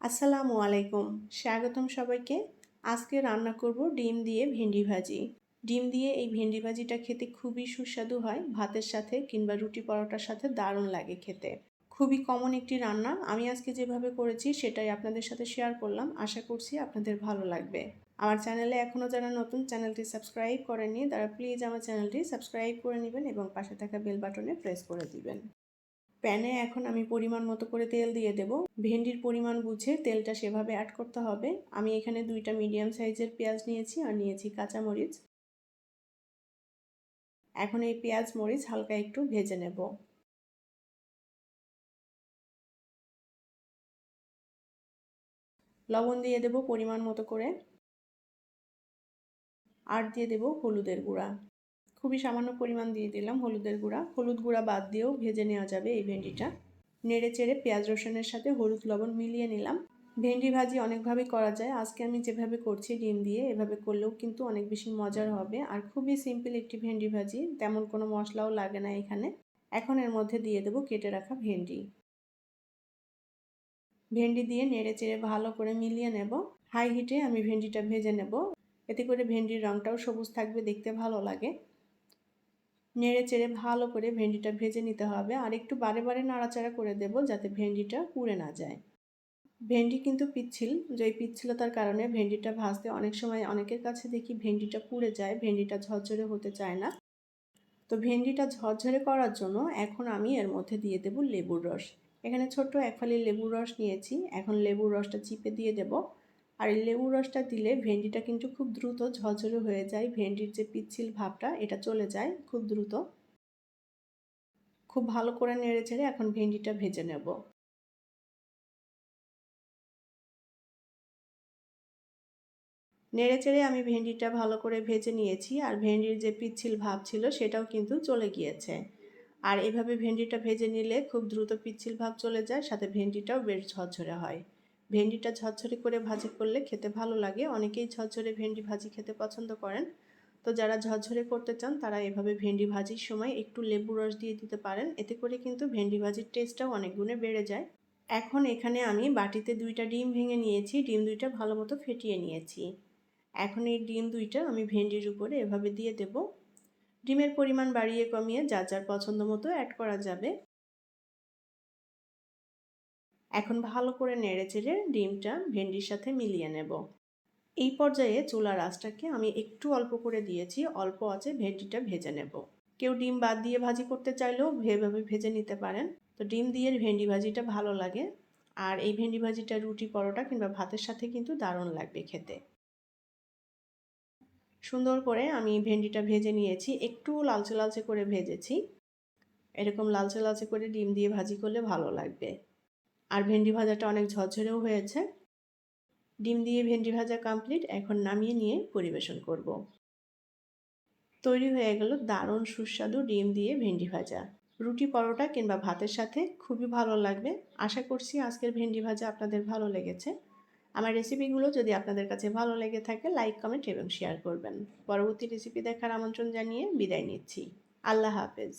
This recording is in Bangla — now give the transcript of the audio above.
আসসালামু আলাইকুম। স্বাগতম সবাইকে। আজকে রান্না করব ডিম দিয়ে ভেন্ডি ভাজি। ডিম দিয়ে এই ভেন্ডি ভাজিটা খেতে খুবই সুস্বাদু হয়, ভাতের সাথে কিংবা রুটি পরোটার সাথে দারুণ লাগে খেতে। খুবই কমন একটি রান্না। আমি আজকে যেভাবে করেছি সেটাই আপনাদের সাথে শেয়ার করলাম। আশা করছি আপনাদের ভালো লাগবে। আমার চ্যানেলে এখনও যারা নতুন, চ্যানেলটি সাবস্ক্রাইব করেনি তারা প্লিজ আমার চ্যানেলটি সাবস্ক্রাইব করে নেবেন এবং পাশে থাকা বেল বাটনে প্রেস করে দিবেন। প্যানে এখন আমি পরিমাণ মতো করে তেল দিয়ে দেব। ভেন্ডির পরিমাণ বুঝে তেলটা সেভাবে অ্যাড করতে হবে। আমি এখানে দুইটা মিডিয়াম সাইজের পেঁয়াজ নিয়েছি আর নিয়েছি কাঁচামরিচ এখন এই পেঁয়াজ, মরিচ হালকা একটু ভেজে নেব। লবণ দিয়ে দেব পরিমাণ মতো করে। আর দিয়ে দেব হলুদের গুঁড়া। খুবই সামান্য পরিমাণ দিয়ে দিলাম হলুদের গুঁড়া। হলুদ গুঁড়া বাদ দিয়েও ভেজে নেওয়া যাবে এই ভেন্ডিটা। নেড়ে চেড়ে পেঁয়াজ রসুনের সাথে হলুদ লবণ মিলিয়ে নিলাম। ভেন্ডি ভাজি অনেকভাবেই করা যায়। আজকে আমি যেভাবে করছি ডিম দিয়ে, এভাবে করলেও কিন্তু অনেক বেশি মজার হবে। আর খুবই সিম্পল একটি ভেন্ডি ভাজি, তেমন কোনো মশলাও লাগে না এখানে। এখন এর মধ্যে দিয়ে দেবো কেটে রাখা ভেন্ডি। ভেন্ডি দিয়ে নেড়ে চেড়ে ভালো করে মিলিয়ে নেব। হাই হিটে আমি ভেন্ডিটা ভেজে নেব। এতে করে ভেন্ডির রঙটাও সবুজ থাকবে, দেখতে ভালো লাগে। নেড়ে চেড়ে ভালো করে ভেন্ডিটা ভেজে নিতে হবে আর একটু বারে বারে নাড়াচাড়া করে দেব যাতে ভেন্ডিটা পুড়ে না যায়। ভেন্ডি কিন্তু পিচ্ছিল, যে পিচ্ছিলতার কারণে ভেন্ডিটা ভাজতে অনেক সময় অনেকের কাছে দেখি ভেন্ডিটা পুড়ে যায়, ভেন্ডিটা ঝরঝরে হতে চায় না। তো ভেন্ডিটা ঝরঝরে করার জন্য এখন আমি এর মধ্যে দিয়ে দেব লেবুর রস। এখানে ছোট্ট এক ফালি লেবুর রস নিয়েছি, এখন লেবুর রসটা চিপে দিয়ে দেব। আর এই লেবুর রসটা দিলে ভেন্ডিটা কিন্তু খুব দ্রুত ঝরঝরে হয়ে যায়। ভেন্ডির যে পিচ্ছিল ভাবটা, এটা চলে যায় খুব দ্রুত। খুব ভালো করে নেড়ে চেড়ে এখন ভেন্ডিটা ভেজে নেব। নেড়ে চেড়ে আমি ভেন্ডিটা ভালো করে ভেজে নিয়েছি আর ভেন্ডির যে পিচ্ছিল ভাব ছিল, সেটাও কিন্তু চলে গিয়েছে। আর এভাবে ভেন্ডিটা ভেজে নিলে খুব দ্রুত পিচ্ছিল ভাব চলে যায়, সাথে ভেন্ডিটাও বেশ ঝরঝরে হয়। ভেন্ডিটা ঝরঝরে করে ভাজি করলে খেতে ভালো লাগে। অনেকেই ঝরঝরে ভেন্ডি ভাজি খেতে পছন্দ করেন। তো যারা ঝরঝরে করতে চান, তারা এভাবে ভেন্ডি ভাজির সময় একটু লেবু রস দিয়ে দিতে পারেন। এতে করে কিন্তু ভেন্ডি ভাজির টেস্টটাও অনেক গুণে বেড়ে যায়। এখন এখানে আমি বাটিতে দুইটা ডিম ভেঙে নিয়েছি। ডিম দুইটা ভালো মতো ফেটিয়ে নিয়েছি। এখন এই ডিম দুইটা আমি ভেন্ডির উপরে এভাবে দিয়ে দেব। ডিমের পরিমাণ বাড়িয়ে কমিয়ে যা যার পছন্দ মতো অ্যাড করা যাবে। এখন ভালো করে নেড়ে চেড়ে ডিমটা ভেন্ডির সাথে মিলিয়ে নেব। এই পর্যায়ে চুলার আঁচটাকে আমি একটু অল্প করে দিয়েছি, অল্প আছে ভেন্ডিটা ভেজে নেব। কেউ ডিম বাদ দিয়ে ভাজি করতে চাইলেও ভেভাবে ভেজে নিতে পারেন। তো ডিম দিয়ে ভেন্ডি ভাজিটা ভালো লাগে। আর এই ভেন্ডি ভাজিটা রুটি পরোটা কিংবা ভাতের সাথে কিন্তু দারুণ লাগবে খেতে। সুন্দর করে আমি ভেন্ডিটা ভেজে নিয়েছি, একটু লালচে লালচে করে ভেজেছি। এরকম লালচে লালচে করে ডিম দিয়ে ভাজি করলে ভালো লাগবে। আর ভেন্ডি ভাজাটা অনেক ঝরঝরেও হয়েছে। ডিম দিয়ে ভেন্ডি ভাজা কমপ্লিট এখন নামিয়ে নিয়ে পরিবেশন করব। তৈরি হয়ে গেল দারুণ সুস্বাদু ডিম দিয়ে ভেন্ডি ভাজা। রুটি পরোটা কিংবা ভাতের সাথে খুবই ভালো লাগবে। আশা করছি আজকের ভেন্ডি ভাজা আপনাদের ভালো লেগেছে। আমার রেসিপিগুলো যদি আপনাদের কাছে ভালো লেগে থাকে লাইক কমেন্ট এবং শেয়ার করবেন। পরবর্তী রেসিপি দেখার আমন্ত্রণ জানিয়ে বিদায় নিচ্ছি। আল্লাহ হাফেজ।